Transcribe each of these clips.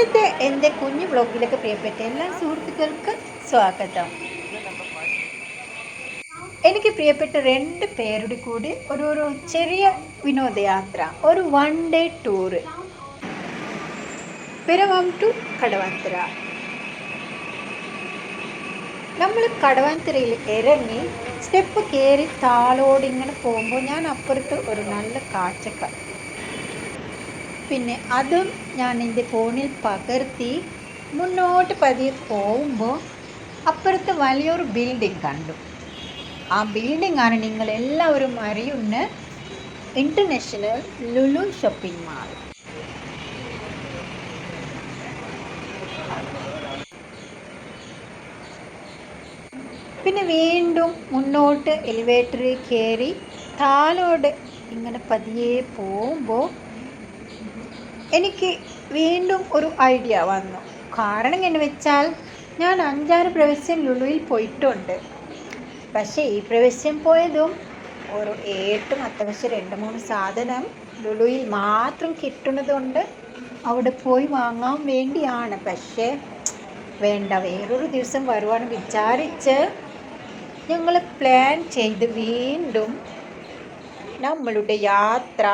ഇന്നത്തെ എന്റെ കുഞ്ഞു ബ്ലോഗിലേക്ക് പ്രിയപ്പെട്ട എല്ലാ സുഹൃത്തുക്കൾക്കും സ്വാഗതം. എനിക്ക് പ്രിയപ്പെട്ട രണ്ട് പേരുടെ കൂടി ഒരു ഒരു ചെറിയ വിനോദയാത്ര ഒരു one day tour Piravam to Kadavanthra. നമ്മൾ കടവന്തരയിൽ ഇറങ്ങി സ്റ്റെപ്പ് കയറി താളോട് ഇങ്ങനെ പോകുമ്പോൾ ഞാൻ അപ്പുറത്ത് ഒരു നല്ല കാഴ്ചക്ക പിന്നെ അതും ഞാൻ എന്റെ ഫോണിൽ പകർത്തി മുന്നോട്ട് പതിയെ പോകുമ്പോൾ അപ്പുറത്ത് വലിയൊരു ബിൽഡിംഗ് കണ്ടു. ആ ബിൽഡിംഗ് ആണ് നിങ്ങൾ എല്ലാവരും അറിയുന്ന ഇന്റർനാഷണൽ ലുലു ഷോപ്പിംഗ് മാൾ പിന്നെ വീണ്ടും മുന്നോട്ട് എലിവേറ്ററിൽ കയറി താലോട് ഇങ്ങനെ പതിയെ പോകുമ്പോൾ എനിക്ക് വീണ്ടും ഒരു ഐഡിയ വന്നു. കാരണം എന്ന് വെച്ചാൽ ഞാൻ അഞ്ചാറ് പ്രവശ്യം ലുലുവിൽ പോയിട്ടുണ്ട്. പക്ഷേ ഈ പ്രവശ്യം പോയതും ഒരു ഏട്ടും അത്യാവശ്യം രണ്ട് മൂന്ന് സാധനം ലുലുവിൽ മാത്രം കിട്ടുന്നതുകൊണ്ട് അവിടെ പോയി വാങ്ങാൻ വേണ്ടിയാണ്. പക്ഷേ വേണ്ട വേറൊരു ദിവസം വരുവാണ് വിചാരിച്ച് ഞങ്ങൾ പ്ലാൻ ചെയ്ത് വീണ്ടും നമ്മളുടെ യാത്ര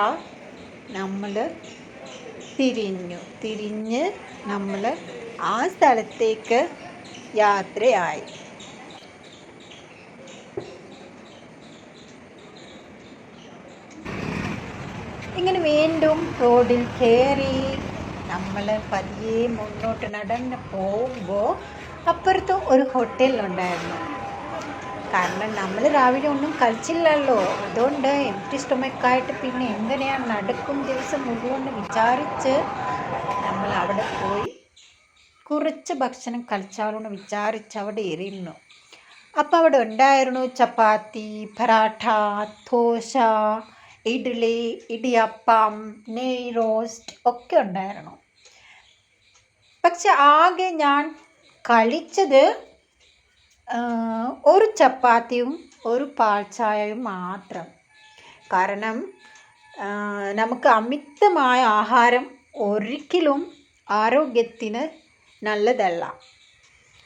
നമ്മൾ തിരിഞ്ഞു. തിരിഞ്ഞ് നമ്മൾ ആ സ്ഥലത്തേക്ക് യാത്രയായി. ഇങ്ങനെ വീണ്ടും റോഡിൽ കയറി നമ്മൾ പതിയെ മുന്നോട്ട് നടന്ന് പോകുമ്പോൾ അപ്പുറത്ത് ഒരു ഹോട്ടലുണ്ടായിരുന്നു കാരണം നമ്മൾ രാവിലെ ഒന്നും കഴിച്ചില്ലല്ലോ അതുകൊണ്ട് എംറ്റി സ്റ്റൊമക്കായിട്ട് പിന്നെ എങ്ങനെയാണ് നടക്കും ദിവസം മുഴുവൻ വിചാരിച്ച് നമ്മൾ അവിടെ പോയി കുറച്ച് ഭക്ഷണം കഴിച്ചാലോന്ന് വിചാരിച്ച് അവിടെ ഇരുന്നു. അപ്പോൾ അവിടെ ഉണ്ടായിരുന്നു ചപ്പാത്തി പറാഠ ദോശ ഇഡ്ഡലി ഇടിയപ്പം നെയ് റോസ്റ്റ് ഒക്കെ ഉണ്ടായിരുന്നു. പക്ഷെ ആകെ ഞാൻ കഴിച്ചത് ഒരു ചപ്പാത്തിയും ഒരു പാൽച്ചായയും മാത്രം. കാരണം നമുക്ക് അമിതമായ ആഹാരം ഒരിക്കലും ആരോഗ്യത്തിന് നല്ലതല്ല.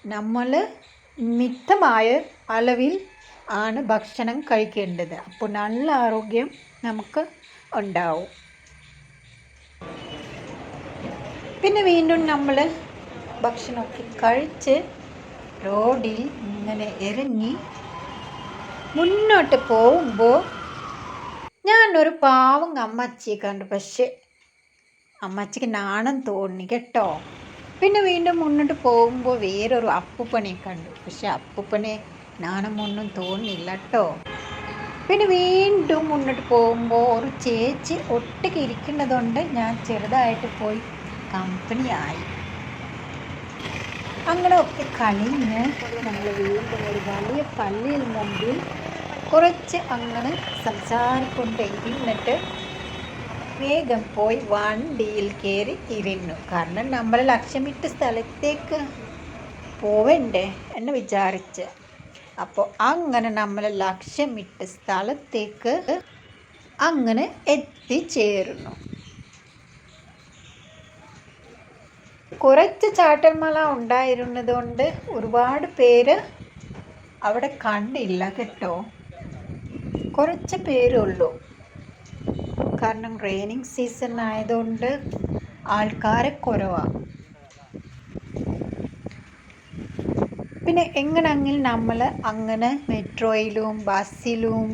നമ്മൾ മിതമായ അളവിൽ ആണ് ഭക്ഷണം കഴിക്കേണ്ടത്. അപ്പോൾ നല്ല ആരോഗ്യം നമുക്ക് ഉണ്ടാവും. പിന്നെ വീണ്ടും നമ്മൾ ഭക്ഷണമൊക്കെ കഴിച്ച് റോഡിൽ ഇങ്ങനെ ഇറങ്ങി മുന്നോട്ട് പോകുമ്പോൾ ഞാനൊരു പാവം അമ്മച്ചിയെ കണ്ടു. പക്ഷേ അമ്മച്ചിക്ക് നാണം തോന്നി കേട്ടോ. പിന്നെ വീണ്ടും മുന്നോട്ട് പോകുമ്പോൾ വേറൊരു അപ്പുപ്പനെ കണ്ടു. പക്ഷെ അപ്പൂപ്പനെ നാണമൊന്നും തോന്നില്ല കേട്ടോ. പിന്നെ വീണ്ടും മുന്നോട്ട് പോകുമ്പോൾ ഒരു ചേച്ചി ഒട്ടൊക്കെ ഇരിക്കുന്നതുകൊണ്ട് ഞാൻ ചെറുതായിട്ട് പോയി കമ്പനിയായി. അങ്ങനെ ഒക്കെ കഴിഞ്ഞ് നമ്മൾ വീണ്ടും ഒരു വലിയ പള്ളിയിൽ മുമ്പിൽ കുറച്ച് അങ്ങനെ സംസാരിക്കൊണ്ട് ഇരുന്നിട്ട് വേഗം പോയി വണ്ടിയിൽ കയറി ഇരുന്നു. കാരണം നമ്മൾ ലക്ഷ്യമിട്ട സ്ഥലത്തേക്ക് പോവണ്ടേ എന്ന് വിചാരിച്ച്. അപ്പോൾ അങ്ങനെ നമ്മൾ ലക്ഷ്യമിട്ട സ്ഥലത്തേക്ക് അങ്ങനെ എത്തിച്ചേരുന്നു. കുറച്ച് ചാട്ടന്മല ഉണ്ടായിരുന്നത് കൊണ്ട് ഒരുപാട് പേര് അവിടെ കണ്ടില്ല കേട്ടോ. കുറച്ച് പേരുള്ളൂ കാരണം റെയിനിങ് സീസൺ ആയതുകൊണ്ട് ആൾക്കാരെ കുറവാണ് പിന്നെ എങ്ങനെങ്കിൽ നമ്മൾ അങ്ങനെ മെട്രോയിലും ബസ്സിലും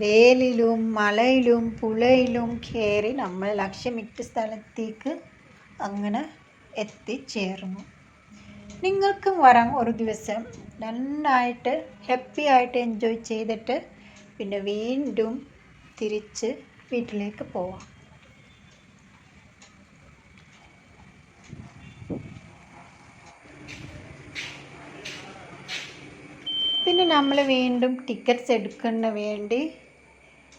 വേലിലും മലയിലും പുഴയിലും കയറി നമ്മൾ ലക്ഷ്യമിട്ട സ്ഥലത്തേക്ക് അങ്ങനെ എത്തിച്ചേർന്നു. നിങ്ങൾക്കും വരാം ഒരു ദിവസം. നന്നായിട്ട് ഹാപ്പി ആയിട്ട് എൻജോയ് ചെയ്തിട്ട് പിന്നെ വീണ്ടും തിരിച്ച് വീട്ടിലേക്ക് പോവാം. പിന്നെ നമ്മൾ വീണ്ടും ടിക്കറ്റ്സ് എടുക്കുന്ന വേണ്ടി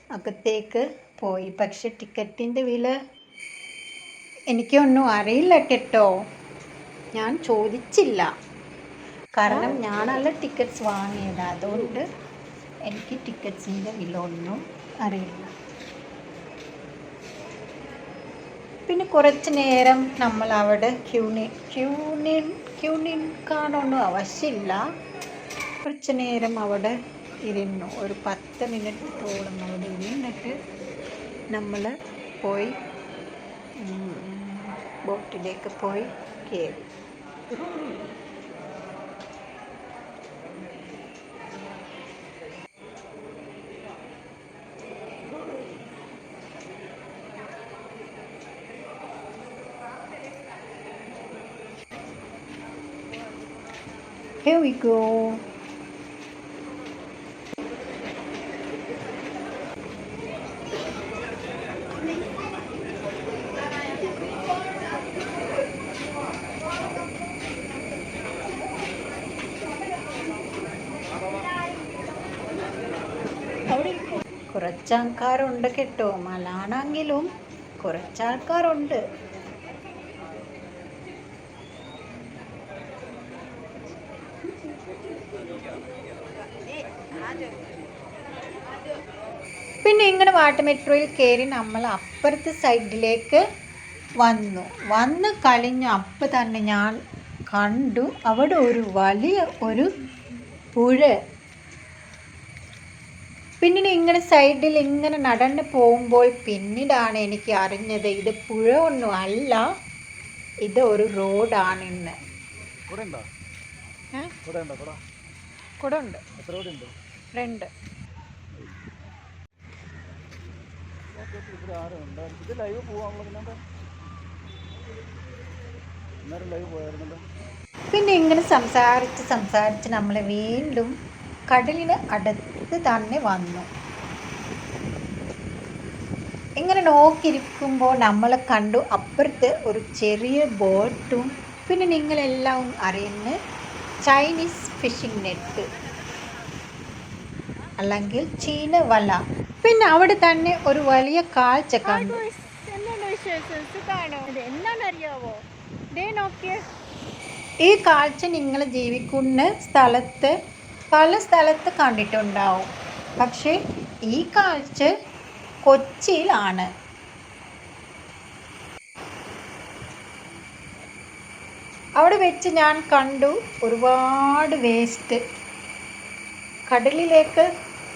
അകത്തേക്ക് പോയി. പക്ഷെ ടിക്കറ്റിന്റെ വില എനിക്കൊന്നും അറിയില്ല കേട്ടോ. ഞാൻ ചോദിച്ചില്ല. കാരണം ഞാനല്ല ടിക്കറ്റ്സ് വാങ്ങിയത്. അതുകൊണ്ട് എനിക്ക് ടിക്കറ്റ്സിന്റെ വില ഒന്നും അറിയില്ല. പിന്നെ കുറച്ച് നേരം നമ്മൾ അവിടെ ക്യൂണി ക്യൂണിൻ ക്യൂനിൻ കാണൊന്നും ആവശ്യമില്ല. കുറച്ച് നേരം അവിടെ ഇരുന്നു. ഒരു പത്ത് മിനിറ്റോളം അവിടെ ഇരുന്നിട്ട് നമ്മൾ പോയി ബോട്ടിലേക്ക് പോയി കയറി Here we go. കുറച്ച് ആൾക്കാരുണ്ട് കേട്ടോ. മലാണെങ്കിലും കുറച്ചാൾക്കാരുണ്ട്. പിന്നെ ഇങ്ങനെ വാട്ടർ മെട്രോയിൽ കയറി നമ്മൾ അപ്പുറത്തെ സൈഡിലേക്ക് വന്നു. വന്ന് കഴിഞ്ഞ അപ്പം തന്നെ ഞാൻ കണ്ടു. അവിടെ ഒരു വലിയ ഒരു പുഴ പിന്നീട് ഇങ്ങനെ സൈഡിൽ ഇങ്ങനെ നടന്ന് പോകുമ്പോൾ പിന്നീടാണ് എനിക്ക് അറിഞ്ഞത് ഇത് പുഴ ഒന്നും അല്ല ഇത് ഒരു റോഡാണ് ഇന്ന്. ഉണ്ടോ രണ്ട്. ഇത് ലൈവ് പിന്നെ ഇങ്ങനെ സംസാരിച്ച് സംസാരിച്ച് നമ്മൾ വീണ്ടും കടലിന് അടുത്ത് തന്നെ വന്നു. ഇങ്ങനെ നോക്കിയിരിക്കുമ്പോൾ നമ്മൾ കണ്ടു. അപ്പുറത്ത് ഒരു ചെറിയ ബോട്ടും പിന്നെ നിങ്ങളെല്ലാം അറിയുന്ന ചൈനീസ് ഫിഷിംഗ് നെറ്റ് അല്ലെങ്കിൽ ചീന വല. പിന്നെ അവിടെ തന്നെ ഒരു വലിയ കാഴ്ച കണ്ടു. ഈ കാഴ്ച നിങ്ങൾ ജീവിക്കുന്ന സ്ഥലത്ത് പല സ്ഥലത്ത് കണ്ടിട്ടുണ്ടാവും. പക്ഷേ ഈ കാഴ്ച കൊച്ചിയിലാണ്. അവിടെ വെച്ച് ഞാൻ കണ്ടു ഒരുപാട് വേസ്റ്റ്. കടലിലേക്ക്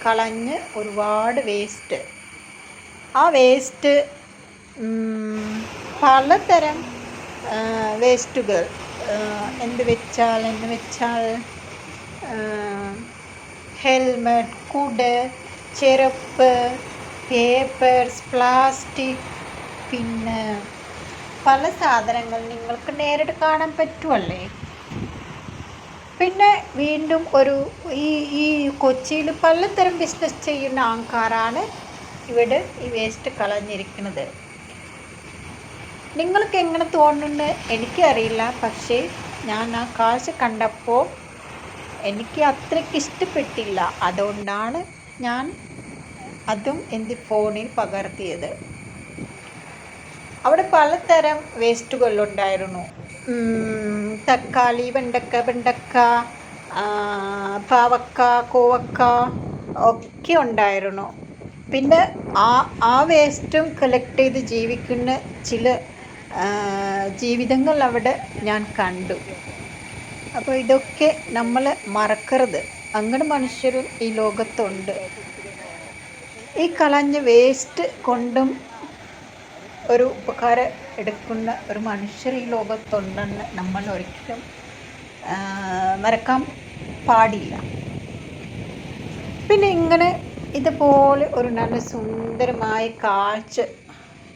കളഞ്ഞ് ഒരുപാട് വേസ്റ്റ്. ആ വേസ്റ്റ് പലതരം വേസ്റ്റുകൾ. എന്ത് വെച്ചാൽ എന്ന് വെച്ചാൽ ഹെൽമെറ്റ് കുട് ചെരുപ്പ് പേപ്പേഴ്സ് പ്ലാസ്റ്റിക് പിന്നെ പല സാധനങ്ങൾ നിങ്ങൾക്ക് നേരിട്ട് കാണാൻ പറ്റുമല്ലേ പിന്നെ വീണ്ടും ഒരു ഈ ഈ കൊച്ചിയിൽ പലതരം ബിസിനസ് ചെയ്യുന്ന ആൾക്കാരാണ് ഇവിടെ ഈ വേസ്റ്റ് കളഞ്ഞിരിക്കുന്നത്. നിങ്ങൾക്ക് എങ്ങനെ തോന്നുന്നു? എനിക്കറിയില്ല പക്ഷേ ഞാൻ ആ കാഴ്ച കണ്ടപ്പോൾ എനിക്ക് അത്രയ്ക്ക് ഇഷ്ടപ്പെട്ടില്ല. അതുകൊണ്ടാണ് ഞാൻ അതും എന്റെ ഫോണിൽ പകർത്തിയത്. അവിടെ പലതരം വേസ്റ്റുകളുണ്ടായിരുന്നു. തക്കാളി വെണ്ടക്ക വെണ്ടക്ക പാവക്ക കോവക്ക ഒക്കെ ഉണ്ടായിരുന്നു. പിന്നെ ആ ആ വേസ്റ്റും കളക്ട് ചെയ്ത് ജീവിക്കുന്ന ചില ജീവിതങ്ങൾ അവിടെ ഞാൻ കണ്ടു. അപ്പോൾ ഇതൊക്കെ നമ്മൾ മറക്കരുത്. അങ്ങനെ മനുഷ്യരും ഈ ലോകത്തുണ്ട്. ഈ കളഞ്ഞ വേസ്റ്റ് കൊണ്ടും ഒരു ഉപകാരം എടുക്കുന്ന ഒരു മനുഷ്യർ ഈ ലോകത്തുണ്ടെന്ന് നമ്മൾ ഒരിക്കലും മറക്കാൻ പാടില്ല. പിന്നെ ഇങ്ങനെ ഇതുപോലെ ഒരു നല്ല സുന്ദരമായ കാഴ്ച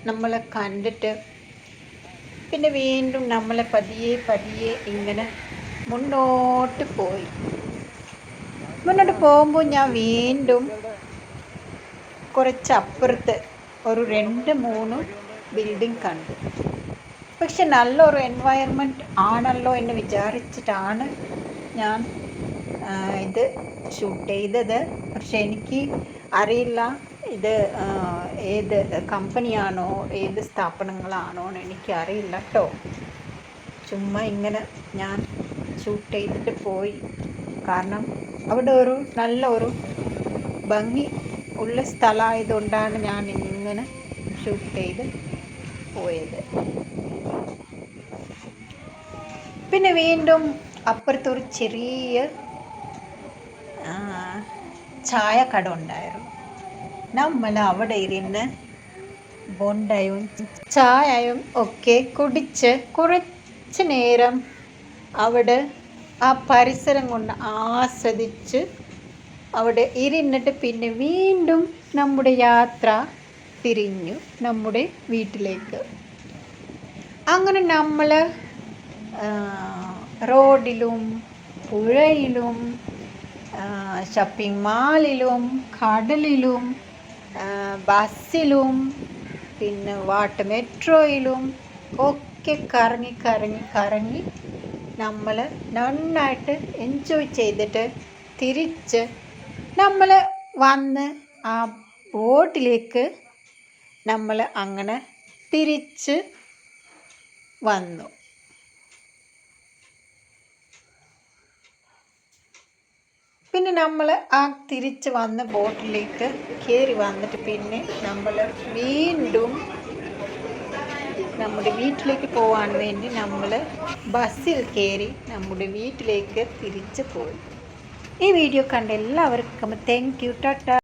നമ്മളെ കണ്ടിട്ട് പിന്നെ വീണ്ടും നമ്മളെ പതിയെ പതിയെ ഇങ്ങനെ മുന്നോട്ട് പോയി. മുന്നോട്ട് പോകുമ്പോൾ ഞാൻ വീണ്ടും കുറച്ച് അപ്പുറത്ത് ഒരു രണ്ട് മൂന്ന് ബിൽഡിംഗ് കണ്ടു. പക്ഷെ നല്ലൊരു എൻവയൺമെന്റ് ആണല്ലോ എന്ന് വിചാരിച്ചിട്ടാണ് ഞാൻ ഇത് ഷൂട്ട് ചെയ്തത്. പക്ഷെ എനിക്ക് അറിയില്ല ഇത് ഏത് കമ്പനിയാണോ ഏത് സ്ഥാപനങ്ങളാണോ എന്ന് എനിക്കറിയില്ല കേട്ടോ. ചുമ്മാ ഇങ്ങനെ ഞാൻ ഷൂട്ട് ചെയ്തിട്ട് പോയി. കാരണം അവിടെ ഒരു നല്ല ഒരു ഭംഗി ഉള്ള സ്ഥലമായതുകൊണ്ടാണ് ഞാൻ ഇങ്ങനെ ഷൂട്ട് ചെയ്ത് പോയത്. പിന്നെ വീണ്ടും അപ്പുറത്തൊരു ചെറിയ ചായക്കട ഉണ്ടായിരുന്നു. നമ്മൾ അവിടെ ഇരുന്ന് ബോണ്ടയും ചായയും ഒക്കെ കുടിച്ച് കുറച്ച് നേരം അവിടെ ആ പരിസരം കൊണ്ട് ആസ്വദിച്ച് അവിടെ ഇരുന്നിട്ട് പിന്നെ വീണ്ടും നമ്മുടെ യാത്ര തിരിഞ്ഞു നമ്മുടെ വീട്ടിലേക്ക്. അങ്ങനെ നമ്മൾ റോഡിലും പുഴയിലും ഷോപ്പിംഗ് മാളിലും കടലിലും ബസ്സിലും പിന്നെ വാട്ട് മെട്രോയിലും ഒക്കെ കറങ്ങി കറങ്ങി കറങ്ങി നമ്മൾ നന്നായിട്ട് എൻജോയ് ചെയ്തിട്ട് തിരിച്ച് നമ്മൾ വന്ന് ആ ബോട്ടിലേക്ക് നമ്മൾ അങ്ങനെ തിരിച്ച് വന്നു. പിന്നെ നമ്മൾ ആ തിരിച്ച് വന്ന് ബോട്ടിലേക്ക് കയറി വന്നിട്ട് പിന്നെ നമ്മൾ വീണ്ടും നമ്മുടെ വീട്ടിലേക്ക് പോകാൻ വേണ്ടി നമ്മൾ ബസ്സിൽ കയറി നമ്മുടെ വീട്ടിലേക്ക് തിരിച്ചു പോയി. ഈ വീഡിയോ കണ്ട എല്ലാവർക്കും താങ്ക് യു ടാറ്റ